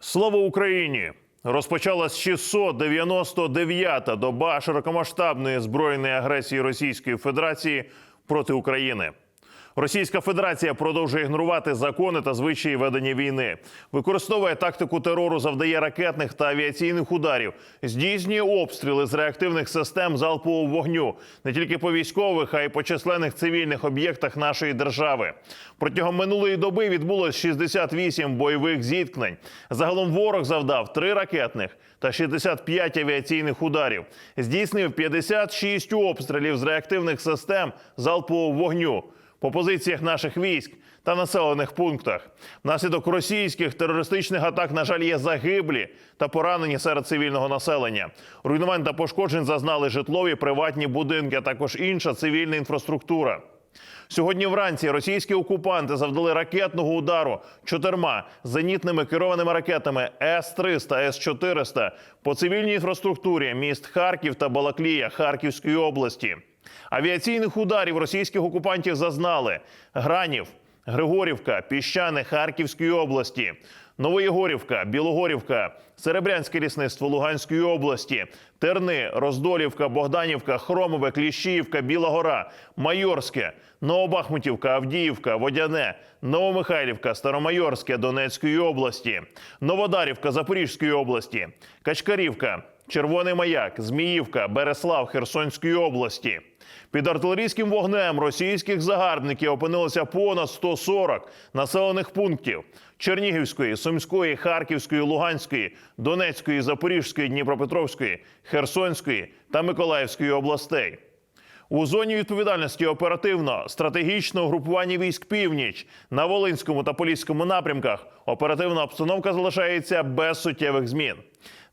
Слава Україні! Розпочалась 699-та доба широкомасштабної збройної агресії Російської Федерації проти України. Російська Федерація продовжує ігнорувати закони та звичаї ведення війни, використовує тактику терору, завдає ракетних та авіаційних ударів, здійснює обстріли з реактивних систем залпового вогню не тільки по військових, а й по численних цивільних об'єктах нашої держави. Протягом минулої доби відбулось 68 бойових зіткнень. Загалом ворог завдав 3 ракетних та 65 авіаційних ударів. Здійснив 56 обстрілів з реактивних систем залпового вогню по позиціях наших військ та населених пунктах. Внаслідок російських терористичних атак, на жаль, є загиблі та поранені серед цивільного населення. Руйнувань та пошкоджень зазнали житлові приватні будинки, а також інша цивільна інфраструктура. Сьогодні вранці російські окупанти завдали ракетного удару чотирма зенітними керованими ракетами С-300, С-400 по цивільній інфраструктурі міст Харків та Балаклія Харківської області. Авіаційних ударів російських окупантів зазнали. Гранів, Григорівка, Піщани Харківської області, Новоєгорівка, Білогорівка, Серебрянське лісництво Луганської області, Терни, Роздолівка, Богданівка, Хромове, Кліщіївка, Біла Гора, Майорське, Новобахмутівка, Авдіївка, Водяне, Новомихайлівка, Старомайорське Донецької області, Новодарівка Запорізької області, Качкарівка, Червоний Маяк, Зміївка, Береслав Херсонської області. Під артилерійським вогнем російських загарбників опинилося понад 140 населених пунктів Чернігівської, Сумської, Харківської, Луганської, Донецької, Запорізької, Дніпропетровської, Херсонської та Миколаївської областей. У зоні відповідальності оперативно стратегічного групування військ північ на Волинському та Поліському напрямках оперативна обстановка залишається без суттєвих змін.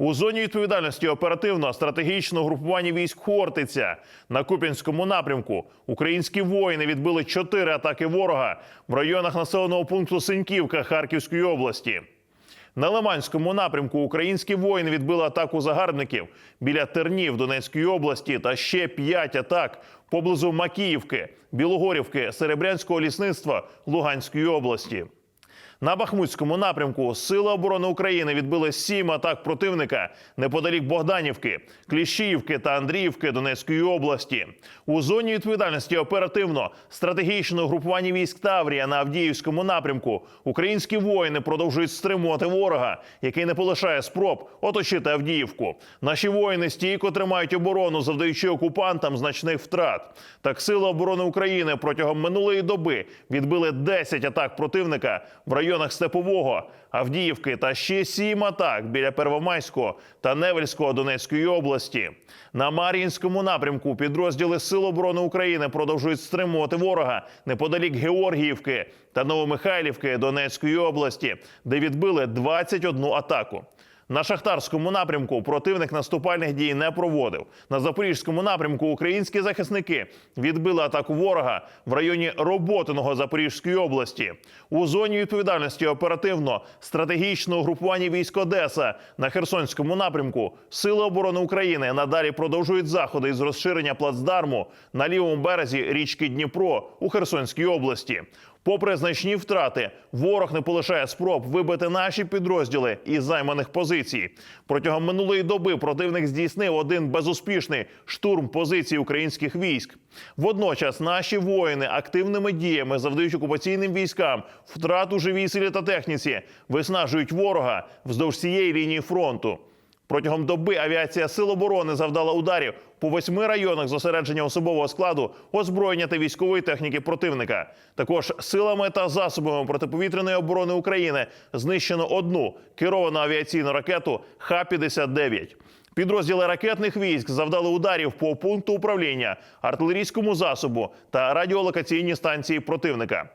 У зоні відповідальності оперативно стратегічного групування військ Хортиця на Куп'янському напрямку українські воїни відбили чотири атаки ворога в районах населеного пункту Синьківка Харківської області. На Лиманському напрямку українські воїни відбили атаку загарбників біля Тернів Донецької області та ще п'ять атак поблизу Макіївки, Білогорівки, Серебрянського лісництва Луганської області. На Бахмутському напрямку Сили оборони України відбили сім атак противника неподалік Богданівки, Кліщіївки та Андріївки Донецької області. У зоні відповідальності оперативно стратегічного групування військ Таврія на Авдіївському напрямку українські воїни продовжують стримувати ворога, який не полишає спроб оточити Авдіївку. Наші воїни стійко тримають оборону, завдаючи окупантам значних втрат. Так сили оборони України протягом минулої доби відбили 10 атак противника в районах Степового, Авдіївки та ще сім атак біля Первомайського та Невельського Донецької області. На Мар'їнському напрямку підрозділи Сил оборони України продовжують стримувати ворога неподалік Георгіївки та Новомихайлівки Донецької області, де відбили 21 атаку. На шахтарському напрямку противник наступальних дій не проводив. На запорізькому напрямку українські захисники відбили атаку ворога в районі Роботиного Запорізької області. У зоні відповідальності оперативно стратегічного групування військ Одеса на Херсонському напрямку Сили оборони України надалі продовжують заходи із розширення плацдарму на лівому березі річки Дніпро у Херсонській області. Попри значні втрати, ворог не полишає спроб вибити наші підрозділи із займаних позицій. Протягом минулої доби противник здійснив один безуспішний штурм позицій українських військ. Водночас наші воїни активними діями завдають окупаційним військам втрат у живій силі та техніці, виснажують ворога вздовж цієї лінії фронту. Протягом доби авіація Сил оборони завдала ударів по восьми районах зосередження особового складу, озброєння та військової техніки противника. Також силами та засобами протиповітряної оборони України знищено одну керовану авіаційну ракету Х-59. Підрозділи ракетних військ завдали ударів по пункту управління, артилерійському засобу та радіолокаційній станції противника.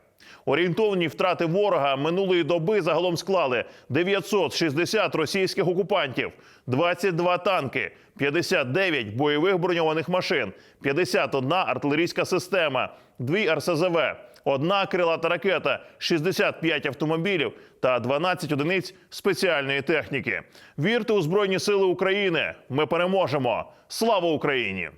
Орієнтовні втрати ворога минулої доби загалом склали 960 російських окупантів, 22 танки, 59 бойових броньованих машин, 51 артилерійська система, 2 РСЗВ, одна крилата ракета, 65 автомобілів та 12 одиниць спеціальної техніки. Вірте у Збройні Сили України! Ми переможемо! Слава Україні!